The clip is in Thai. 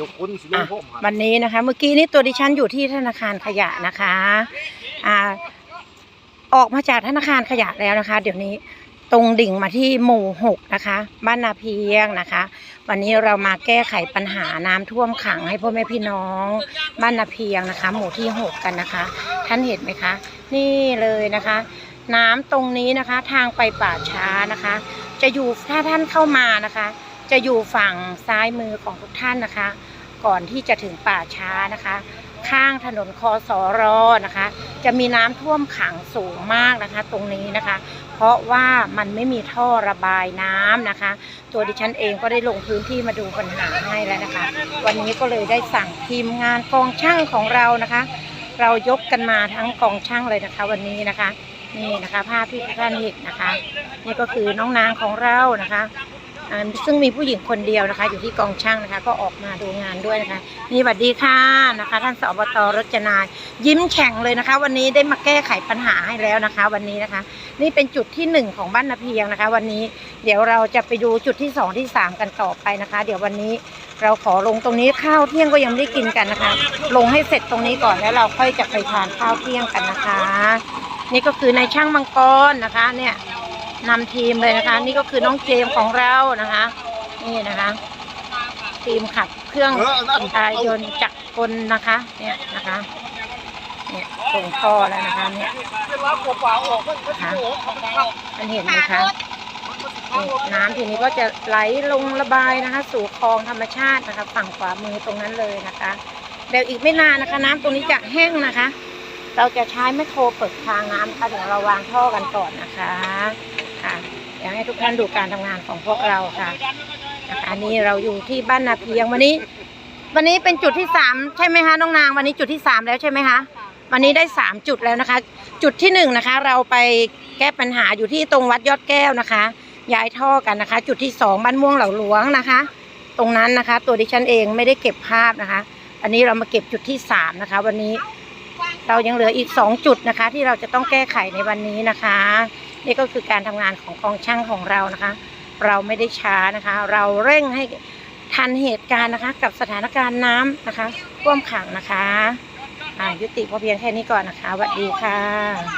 ยกคุณสิลงผมครับวันนี้นะคะ เมื่อกี้นี้ตัวดิฉันอยู่ที่ธนาคารขยะนะคะอ่าออกมาจากธนาคารขยะแล้วนะคะ เดี๋ยวนี้ตรงดิ่งมาที่หมู่หกนะคะ บ้านนาเพียงนะคะ วันนี้เรามาแก้ไขปัญหาน้ำท่วมขังให้พ่อแม่พี่น้อง บ้านนาเพียงนะคะ หมู่ที่หกกันนะคะ ท่านเห็นไหมคะ นี่เลยนะคะ น้ำตรงนี้นะคะ ทางไปป่าช้านะคะ จะอยู่ถ้าท่านเข้ามานะคะ จะอยู่ฝั่งซ้ายมือของทุกท่านนะคะ ก่อนที่จะถึงป่าช้านะคะ ข้างถนนคอสอรอนะคะ จะมีน้ำท่วมขังสูงมากนะคะ ตรงนี้นะคะ เพราะว่ามันไม่มีท่อระบายน้ำนะคะ ตัวดิฉันเองก็ได้ลงพื้นที่มาดูปัญหาให้แล้วนะคะ วันนี้ก็เลยได้สั่งทีมงานกองช่างของเรานะคะ เรายกกันมาทั้งกองช่างเลยนะคะ วันนี้นะคะนี่นะคะภาพที่ท่านเห็นนะคะ นี่ก็คือน้องนางของเรานะคะ ซึ่งมีผู้หญิงคนเดียวนะคะ อยู่ที่กองช่างนะคะ ก็ออกมาดูงานด้วยนะคะนี่สวัสดีค่ะนะคะ ท่านสอบตรจนายยิ้มแฉ่งเลยนะคะ วันนี้ได้มาแก้ไขปัญหาให้แล้วนะคะ วันนี้นะคะ นี่เป็นจุดที่หนึ่งของบ้านนาเพียงนะคะ วันนี้เดี๋ยวเราจะไปดูจุดที่สองที่สามกันต่อไปนะคะ เดี๋ยววันนี้เราขอลงตรงนี้ข้าวเที่ยงก็ยังไม่ได้กินกันนะคะ ลงให้เสร็จตรงนี้ก่อนแล้วเราค่อยจะไปทานข้าวเที่ยงกันนะคะ นี่ก็คือนายช่างมังกรนะคะเนี่ย นำทีมเลยนะคะ นี่ก็คือน้องเจมของเรานะคะ นี่นะคะ ทีมขับเครื่องอินทายนต์จักรกลนะคะ เนี่ยนะคะเนี่ยส่งท่อแล้วนะคะเนี่ยเวลาเปล่าๆออกมันก็สิโอ้โหครับมันเห็นไหมคะน้ำทีนี้ก็จะไหลลงระบายนะคะ สู่คลองธรรมชาตินะคะ ฝั่งขวามือตรงนั้นเลยนะคะเดี๋ยวอีกไม่นานนะคะ น้ำตรงนี้จะแห้งนะคะ เราจะใช้แมคโครเปิดทางน้ำนะคะเดี๋ยวเราวางท่อกันก่อนนะคะ ให้ทุกท่านดูการทำงานของพวกเราค่ะนะคะนี่เราอยู่ที่บ้านนาเพียงวันนี้ วันนี้เป็นจุดที่สามใช่ไหมคะน้องนางวันนี้จุดที่สามแล้วใช่ไหมคะวันนี้ได้สามจุดแล้วนะคะ จุดที่หนึ่งนะคะ เราไปแก้ปัญหาอยู่ที่ตรงวัดยอดแก้วนะคะ ย้ายท่อกันนะคะ จุดที่สองบ้านม่วงเหล่าหลวงนะคะ ตรงนั้นนะคะ ตัวดิฉันเองไม่ได้เก็บภาพนะคะ อันนี้เรามาเก็บจุดที่สามนะคะ วันนี้เรายังเหลืออีกสองจุดนะคะ ที่เราจะต้องแก้ไขในวันนี้นะคะ นี่ก็คือการทำงานของกองช่างของเรานะคะ เราไม่ได้ช้านะคะ เราเร่งให้ทันเหตุการณ์นะคะ กับสถานการณ์น้ำนะคะท่วมขังนะคะอ่ายุติพอเพียงแค่นี้ก่อนนะคะสวัสดีค่ะ